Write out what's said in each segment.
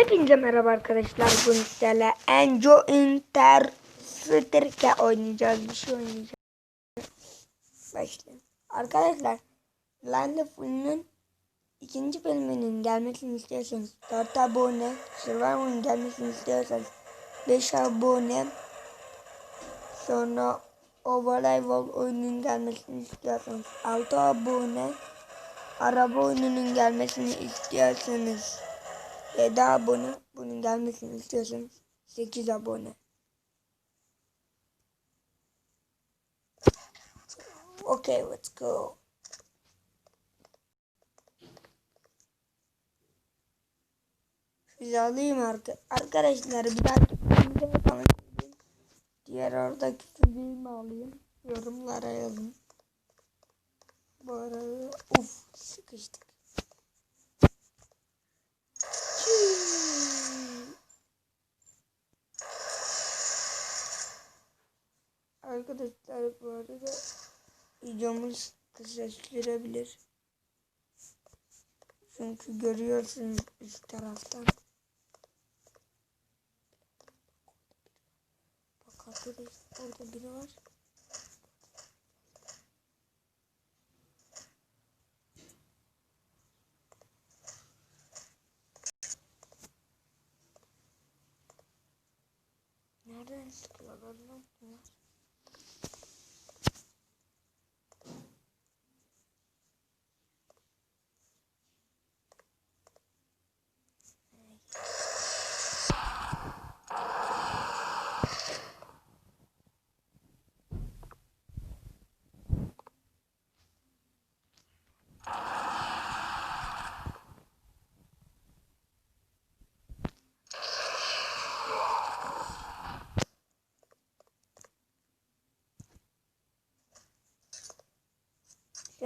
Hepinize merhaba arkadaşlar. Bugün sizlerle Enjo Interstellar oynayacağız. Bir şey oynayacağız. Başlayalım. Arkadaşlar Line of Full'ün ikinci bölümünün gelmesini istiyorsanız 4 abone, Survivor'un gelmesini istiyorsanız 5 abone, sonra Overlevel oyunun gelmesini istiyorsanız 6 abone, araba oyununun gelmesini istiyorsanız 7 abone, bunun gelmesini istiyorsanız 8 abone. Okay, let's go. Size alayım arka arkadaşlar bir yapalım. Diğer oradaki filmi alayım. Yorumlara yazın. Bu arada uf sıkıştık. Arkadaşlar bu arada videomuz kısa sürebilir. Çünkü görüyorsunuz üst taraftan. Bak orada biri var. Nereden sıkıyorlar lan bunlar?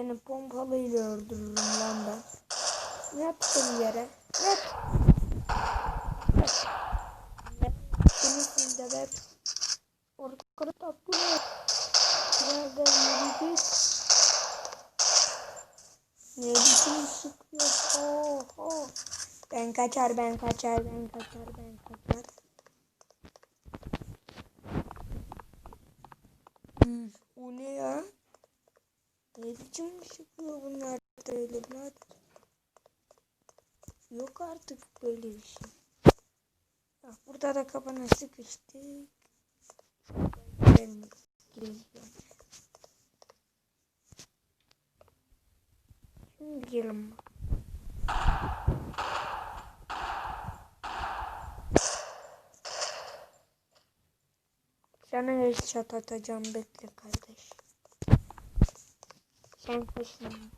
Seni pompalıyla öldürürüm lan ben. Yattım yere. Yat. Yat. Seni sizde be. Ortada tatlı ne? Nereden yürü git. Ne biçim sıkıyor? Oho. Ben kaçar, ben kaçar, ben kaçar, ben kaçar. Üf, o ne ya? Ne biçim çıkıyor bunlar böyle birader? Yok artık böyle bir şey. Bak burada da kapana sıkıştık. Girelim. Girelim. Şimdi girelim. bak. Sana headshot atacağım bekle kardeş. Sen kaçın.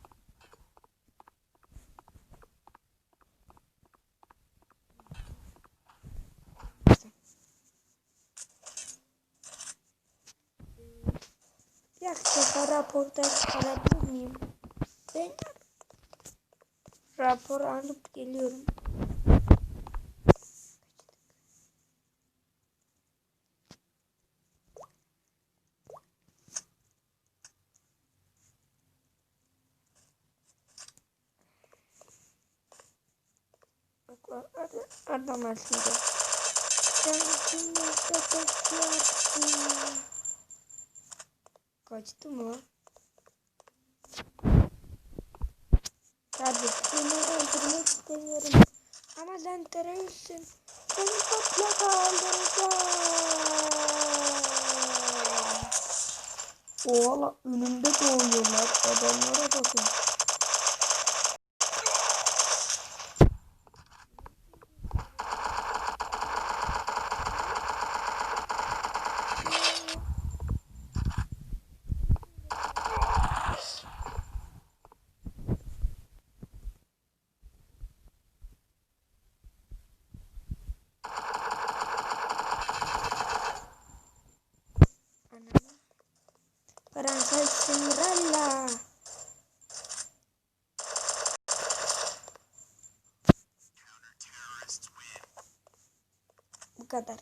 Dakika raporda alabilir miyim? Ben rapor alıp geliyorum. Adam aslında. Sen kimle kaçacaksın? Kaçtı mı? lan? Kardeş seni öldürmek istemiyorum. Ama sen teröristsin. Seni mutlaka öldüreceğim. Oğla önümde doğuyorlar. Adamlara bakın. Fransa Cinderella. Bu kadar.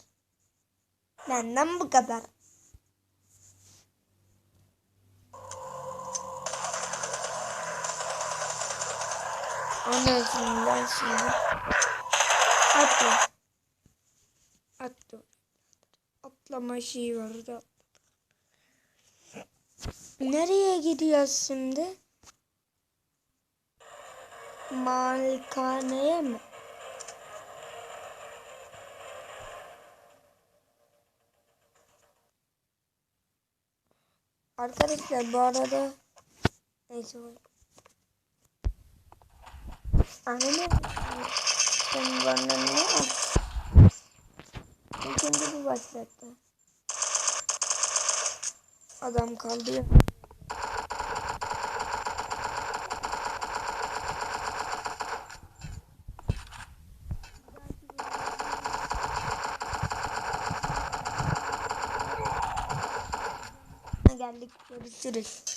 Benden bu kadar. Anasından şimdi. Atla. Atla. Atlama şeyi vardı. Nereye gidiyoruz şimdi? Malikaneye mi? Arkadaşlar bu arada neyse. Anne sen bana ne yap? İkinci bu başlattı. Adam kaldı ya. Görüşürüz.